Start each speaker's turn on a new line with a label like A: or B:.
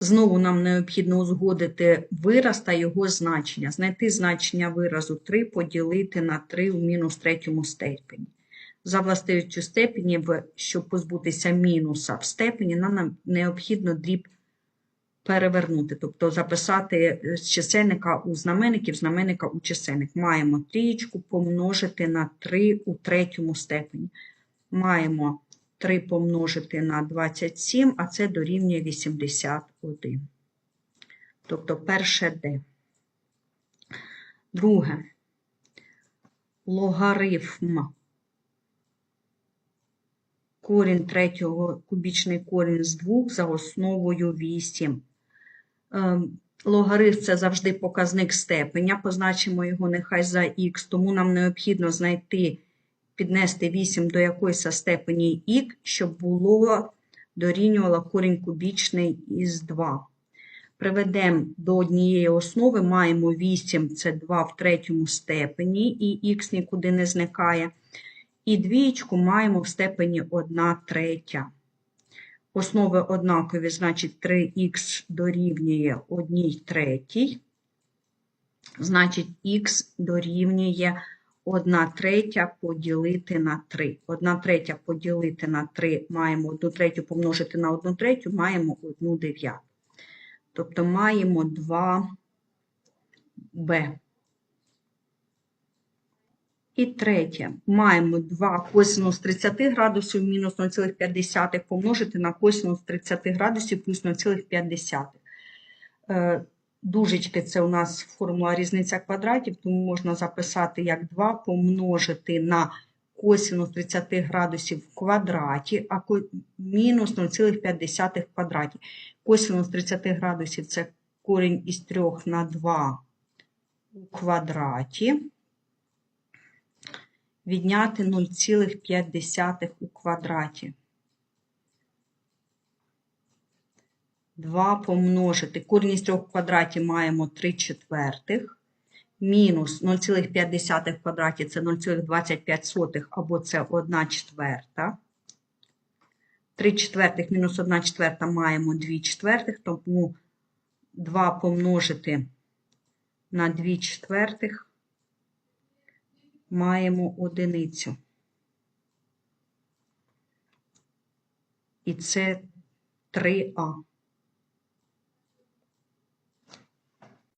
A: Знову нам необхідно узгодити вираз та його значення. Знайти значення виразу 3 поділити на 3 в мінус третьому степені. За властивістю степені, щоб позбутися мінуса в степені, нам необхідно дріб перевернути, тобто записати з чисельника у знаменник і знаменника у чисельник. Маємо трієчку помножити на 3 у третьому степені. Маємо 3 помножити на 27, а це дорівнює 81. Тобто перше D. Друге. Логарифм. Корінь третього, кубічний корінь з 2 за основою 8. Ем, Логарифм – це завжди показник степеня, позначимо його нехай за х, тому нам необхідно знайти, піднести 8 до якоїсь степені х, щоб було дорівнювало корінь кубічний із 2. Приведемо до однієї основи, маємо 8, це 2 в третьому степені, і х нікуди не зникає. І двієчку маємо в степені 1 третя. Основи однакові, значить 3х дорівнює 1 третій. Значить, х дорівнює 1 третя поділити на 3. 1 третя поділити на 3 маємо 1 третю помножити на 1 третю, маємо 1 дев'яту. Тобто маємо 2b. І третє, маємо 2 косинус 30 градусів мінус 0,5 помножити на косинус 30 градусів плюс 0,5. Дужечки це у нас формула різниця квадратів, тому можна записати як 2 помножити на косинус 30 градусів в квадраті, а мінус 0,5 в квадраті. Косинус 30 градусів це корінь із 3 на 2 у квадраті відняти 0,5 у квадраті. 2 помножити. Корінь із 3 в квадраті маємо 3 четвертих. Мінус 0,5 в квадраті це 0,25 або це 1 четверта. 3 четвертих мінус 1 четверта маємо 2 четвертих, тому 2 помножити на 2 четвертих маємо одиницю. І це 3а.